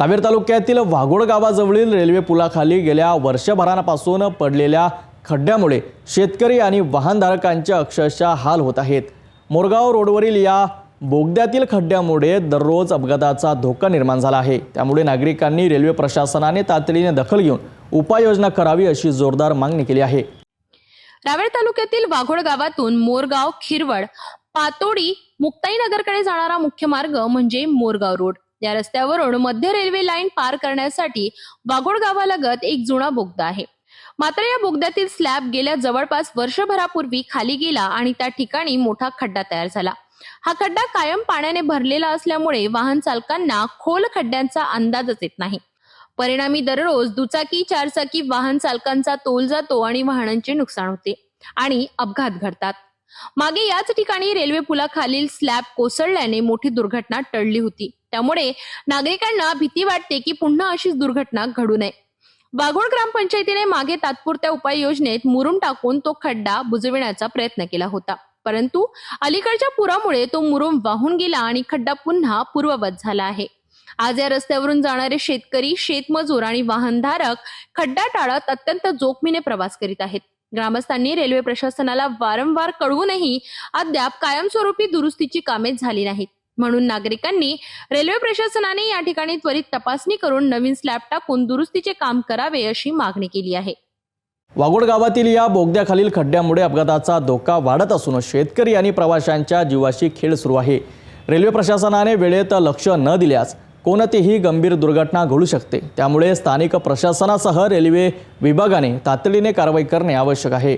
रावेर तालुक्यातील वाघोड गावाजवळील रेल्वे पुलाखाली गेल्या वर्षभरापासून पडलेल्या खड्ड्यामुळे शेतकरी आणि वाहनधारकांचे अक्षरशः हाल होत आहेत. मोरगाव रोडवरील या बोगद्यातील खड्ड्यामुळे दररोज अपघाताचा धोका निर्माण झाला आहे. त्यामुळे नागरिकांनी रेल्वे प्रशासनाने तातडीने दखल घेऊन उपाययोजना करावी अशी जोरदार मागणी केली आहे. रावेर तालुक्यातील वाघोड गावातून मोरगाव खिरवड पातोडी मुक्ताईनगरकडे जाणारा मुख्य मार्ग म्हणजे मोरगाव रोड. या रस्त्यावरून मध्य रेल्वे लाईन पार करण्यासाठी वाघोड गावालगत एक जुना बोगदा आहे. मात्र या बोगद्यातील स्लॅब गेल्या जवळपास वर्षभरापूर्वी खाली गेला आणि त्या ठिकाणी मोठा खड्डा तयार झाला. हा खड्डा कायम पाण्याने भरलेला असल्यामुळे वाहन चालकांना खोल खड्ड्यांचा अंदाजच येत नाही. परिणामी दररोज दुचाकी चारचाकी वाहन चालकांचा तोल जातो आणि वाहनांचे नुकसान होते आणि अपघात घडतात. मागे याच ठिकाणी रेल्वे पुलाखालील स्लॅब कोसळल्याने मोठी दुर्घटना टळली होती. त्यामुळे नागरिकांना भीती वाटते की पुन्हा अशीच दुर्घटना घडू नये. वाघोड ग्रामपंचायतीने मागे तात्पुरत्या उपाययोजनेत मुरुम टाकून तो खड्डा बुजविण्याचा प्रयत्न केला होता. परंतु अलीकडच्या पुरामुळे तो मुरुम वाहून गेला आणि खड्डा पुन्हा पूर्ववत झाला आहे. आज या रस्त्यावरून जाणारे शेतकरी शेतमजूर आणि वाहनधारक खड्डा टाळत अत्यंत जोखमीने प्रवास करीत आहेत. ग्रामस्थांनी रेल्वे प्रशासनाला वारंवार कळवूनही अद्याप कायमस्वरूपी दुरुस्तीची कामे झाली नाहीत. म्हणून नागरिकांनी रेल्वे प्रशासनाने या ठिकाणी त्वरित तपासणी करून नवीन स्लॅब टाकून दुरुस्तीचे काम करावे अशी मागणी केली आहे. वाघोड गावातील या बोगद्याखालील खड्ड्यामुळे अपघाताचा धोका वाढत असून शेतकरी आणि प्रवाशांच्या जीवाशी खेळ सुरू आहे. रेल्वे प्रशासनाने वेळेत लक्ष न दिल्यास कोणतीही गंभीर दुर्घटना घडू शकते. त्यामुळे स्थानिक प्रशासनासह रेल्वे विभागाने तातडीने कारवाई करणे आवश्यक आहे.